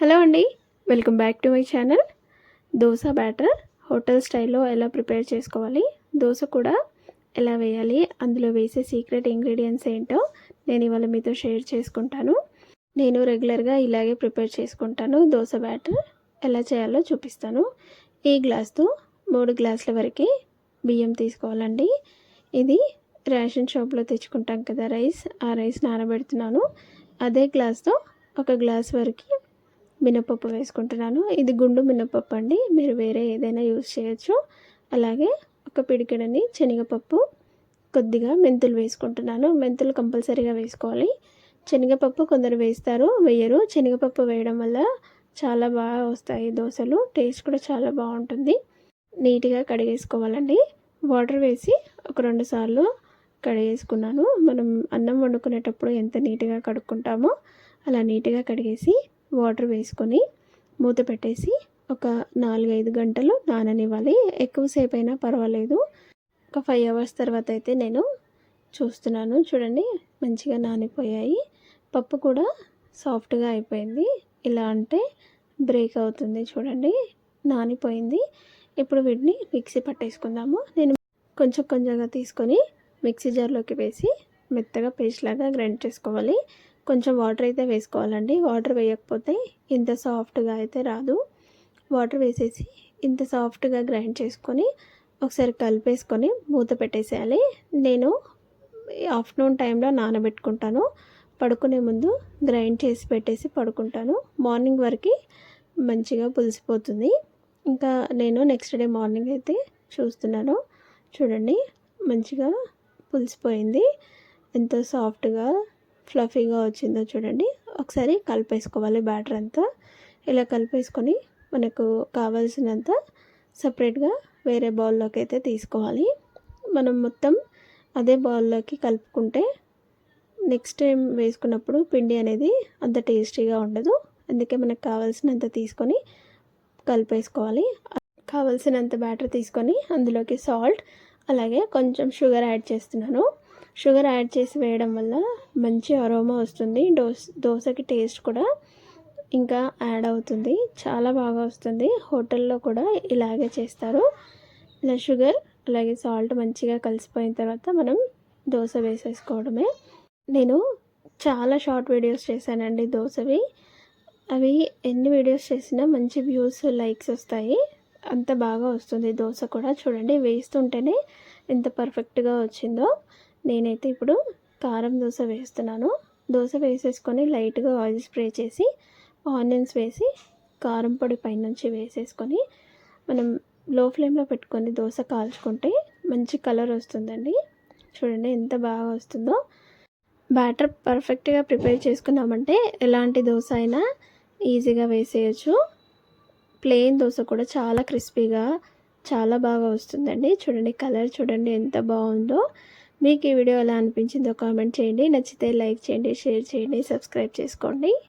Hello అండి welcome back to my channel. Dosa batter hotel స్టైల్లో ఎలా ప్రిపేర్ చేసుకోవాలి దోశ కూడా ఎలా వేయాలి అందులో వేసే సీక్రెట్ ఇంగ్రీడియంట్స్ ఏంటో నేను ఇవాళ మీతో షేర్ చేసుకుంటాను. నేను రెగ్యులర్గా ఇలాగే ప్రిపేర్ చేసుకుంటాను దోశ బ్యాటర్ ఎలా చేయాలో చూపిస్తాను. ఈ గ్లాస్తో మూడు గ్లాసుల వరకు బియ్యం తీసుకోవాలండి. ఇది రేషన్ షాప్లో తెచ్చుకుంటాం కదా రైస్ ఆ రైస్ నానబెడుతున్నాను. అదే గ్లాస్తో ఒక గ్లాస్ వరకు మినపప్పు వేసుకుంటున్నాను. ఇది గుండు మినపప్పు అండి. మీరు వేరే ఏదైనా యూజ్ చేయొచ్చు. అలాగే ఒక పిడికెడని శనగపప్పు కొద్దిగా మెంతులు వేసుకుంటున్నాను. మెంతులు కంపల్సరీగా వేసుకోవాలి. శనగపప్పు కొందరు వేస్తారు వేయరు. శనగపప్పు వేయడం వల్ల చాలా బాగా వస్తాయి దోశలు. టేస్ట్ కూడా చాలా బాగుంటుంది. నీట్గా కడిగేసుకోవాలండి. వాటర్ వేసి ఒక రెండు సార్లు కడిగేసుకున్నాను. మనం అన్నం వండుకునేటప్పుడు ఎంత నీట్గా కడుక్కుంటామో అలా నీట్గా కడిగేసి వాటర్ వేసుకొని మూత పెట్టేసి ఒక నాలుగైదు గంటలు నాననివ్వాలి. ఎక్కువసేపు అయినా పర్వాలేదు. ఒక ఫైవ్ అవర్స్ తర్వాత అయితే నేను చూస్తున్నాను. చూడండి మంచిగా నానిపోయాయి. పప్పు కూడా సాఫ్ట్గా అయిపోయింది. ఇలా అంటే బ్రేక్ అవుతుంది చూడండి. నానిపోయింది. ఇప్పుడు వీటిని మిక్సీ పట్టేసుకుందాము. నేను కొంచెం కొంచెంగా తీసుకొని మిక్సీ జార్లోకి వేసి మెత్తగా పేస్ట్ లాగా గ్రైండ్ చేసుకోవాలి. కొంచెం వాటర్ అయితే వేసుకోవాలండి. వాటర్ వేయకపోతే ఇంత సాఫ్ట్గా అయితే రాదు. వాటర్ వేసేసి ఇంత సాఫ్ట్గా గ్రైండ్ చేసుకొని ఒకసారి కలిపేసుకొని మూత పెట్టేసేయాలి. నేను ఆఫ్టర్నూన్ టైంలో నానబెట్టుకుంటాను. పడుకునే ముందు గ్రైండ్ చేసి పెట్టేసి పడుకుంటాను. మార్నింగ్ వరకు మంచిగా పులిసిపోతుంది. ఇంకా నేను నెక్స్ట్ డే మార్నింగ్ అయితే చూస్తున్నాను. చూడండి మంచిగా పులిసిపోయింది. ఎంతో సాఫ్ట్గా ఫ్లఫీగా వచ్చిందో చూడండి. ఒకసారి కలిపేసుకోవాలి బ్యాటర్ అంతా. ఇలా కలిపేసుకొని మనకు కావాల్సినంత సపరేట్గా వేరే బౌల్లోకి అయితే తీసుకోవాలి. మనం మొత్తం అదే బౌల్లోకి కలుపుకుంటే నెక్స్ట్ టైం వేసుకున్నప్పుడు పిండి అనేది అంత టేస్టీగా ఉండదు. అందుకే మనకు కావాల్సినంత తీసుకొని కలిపేసుకోవాలి. కావలసినంత బ్యాటర్ తీసుకొని అందులోకి సాల్ట్ అలాగే కొంచెం షుగర్ యాడ్ చేస్తున్నాను. షుగర్ యాడ్ చేసి వేయడం వల్ల మంచి అరోమా వస్తుంది. దోస దోశకి టేస్ట్ కూడా ఇంకా యాడ్ అవుతుంది. చాలా బాగా వస్తుంది. హోటల్లో కూడా ఇలాగే చేస్తారు. ఇలా షుగర్ అలాగే సాల్ట్ మంచిగా కలిసిపోయిన తర్వాత మనం దోశ వేసేసుకోవడమే. నేను చాలా షార్ట్ వీడియోస్ చేశానండి దోశవి. అవి ఎన్ని వీడియోస్ చేసినా మంచి వ్యూస్ లైక్స్ వస్తాయి. అంత బాగా వస్తుంది దోశ కూడా. చూడండి వేస్తుంటేనే ఎంత పర్ఫెక్ట్గా వచ్చిందో. నేనైతే ఇప్పుడు కారం దోశ వేస్తున్నాను. దోశ వేసేసుకొని లైట్గా ఆయిల్ స్ప్రే చేసి ఆనియన్స్ వేసి కారం పొడి పైనుంచి వేసేసుకొని మనం లో ఫ్లేమ్లో పెట్టుకొని దోశ కాల్చుకుంటే మంచి కలర్ వస్తుందండి. చూడండి ఎంత బాగా వస్తుందో. బ్యాటర్ పర్ఫెక్ట్గా ప్రిపేర్ చేసుకున్నామంటే ఎలాంటి దోశ అయినా ఈజీగా వేసేయచ్చు. ప్లెయిన్ దోశ కూడా చాలా క్రిస్పీగా చాలా బాగా వస్తుందండి. చూడండి కలర్ చూడండి ఎంత బాగుందో. మీకు ఈ వీడియో ఎలా అనిపించిందో కామెంట్ చేయండి. నచ్చితే లైక్ చేయండి షేర్ చేయండి సబ్స్క్రైబ్ చేసుకోండి.